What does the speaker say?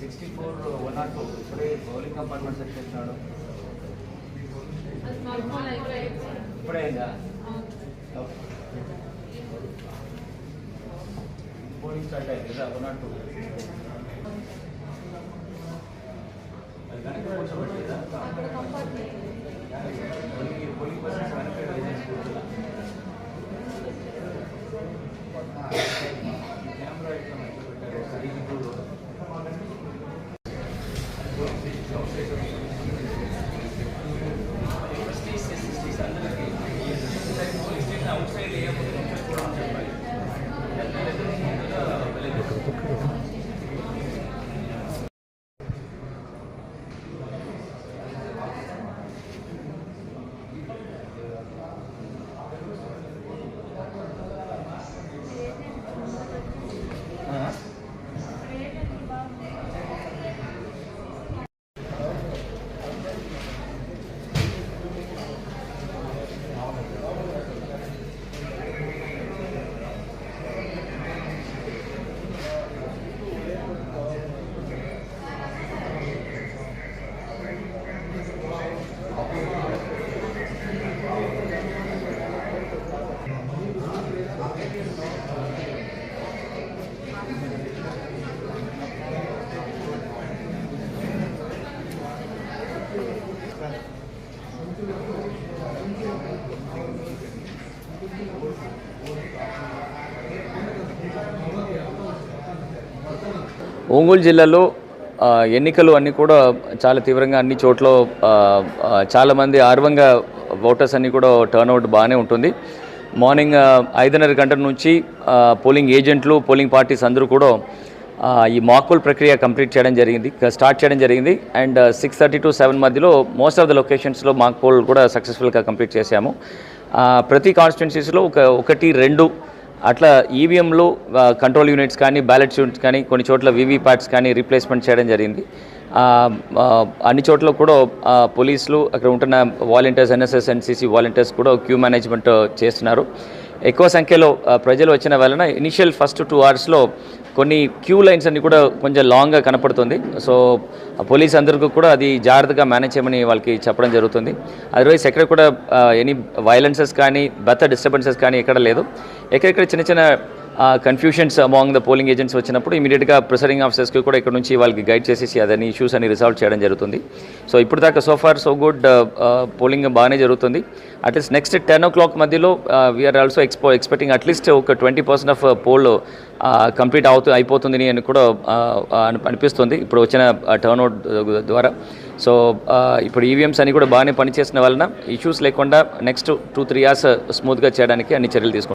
Sixty four one not two ఇప్పుడే polling compartment set చేస్తున్నాడు ఇప్పుడే అయిందా పోలింగ్ స్టార్ట్ అయింది కదా వన్ నాట్ టూ అది కనుక బౌలింగ్ పోలింగ్ పోలింగ్ పర్సెంట్ వెనక outside layer ఒంగోలు జిల్లాలో ఎన్నికలు అన్నీ కూడా చాలా తీవ్రంగా అన్ని చోట్ల చాలామంది ఆర్వంగా ఓటర్స్ అన్నీ కూడా టర్న్అవుట్ బాగానే ఉంటుంది. మార్నింగ్ ఐదున్నర గంటల నుంచి పోలింగ్ ఏజెంట్లు పోలింగ్ పార్టీస్ అందరూ కూడా ఈ మాక్పోల్ ప్రక్రియ కంప్లీట్ చేయడం జరిగింది స్టార్ట్ చేయడం జరిగింది. And six thirty to seven మధ్యలో మోస్ట్ ఆఫ్ ద లొకేషన్స్లో మాక్పోల్ కూడా సక్సెస్ఫుల్గా కంప్లీట్ చేశాము. ప్రతి కాన్స్టిట్యున్సీస్లో ఒక ఒకటి రెండు అట్లా ఈవీఎంలో కంట్రోల్ యూనిట్స్ కానీ బ్యాలెట్ యూనిట్స్ కానీ కొన్ని చోట్ల వీవీప్యాట్స్ కానీ రీప్లేస్మెంట్ చేయడం జరిగింది. అన్ని చోట్ల కూడా పోలీసులు అక్కడ ఉంటున్న వాలంటీర్స్ ఎన్ఎస్ఎస్ ఎన్సీసీ వాలంటీర్స్ కూడా క్యూ మేనేజ్మెంట్ చేస్తున్నారు. ఎక్కువ సంఖ్యలో ప్రజలు వచ్చిన వలన ఇనిషియల్ ఫస్ట్ టూ అవర్స్లో కొన్ని క్యూ లైన్స్ అన్ని కూడా కొంచెం లాంగ్గా కనపడుతుంది. సో పోలీస్ అందరికీ కూడా అది జాగ్రత్తగా మేనేజ్ చేయమని వాళ్ళకి చెప్పడం జరుగుతుంది. అదర్వైజ్ ఎక్కడ కూడా ఎనీ వైలెన్సెస్ కానీ బెత్త డిస్టర్బెన్సెస్ కానీ ఎక్కడ లేదు. ఎక్కడెక్కడ చిన్న చిన్న confusions among the polling agents వచ్చినప్పుడు ఇమీడియట్గా ప్రిసరింగ్ ఆఫీసర్స్కి కూడా ఇక్కడ నుంచి వాళ్ళకి గైడ్ చేసేసి అదని ఇష్యూస్ అని రిసాల్వ్ చేయడం జరుగుతుంది. సో ఇప్పుడు దాకా so far so good polling బాగానే జరుగుతుంది. At least next ten o'clock మధ్యలో we are also expo expecting at least ఒక twenty percent of poll complete అవుతూ అయిపోతుంది అని కూడా uh, uh, అనిపిస్తుంది. ఇప్పుడు వచ్చిన uh, టర్న్ అవుట్ ద్వారా. సో ఇప్పుడు ఈవీఎంస్ అన్ని కూడా బాగానే పనిచేసిన వలన ఇష్యూస్ లేకుండా నెక్స్ట్ టూ త్రీ ఇయర్స్ స్మూత్గా చేయడానికి అన్ని చర్యలు తీసుకుంటాం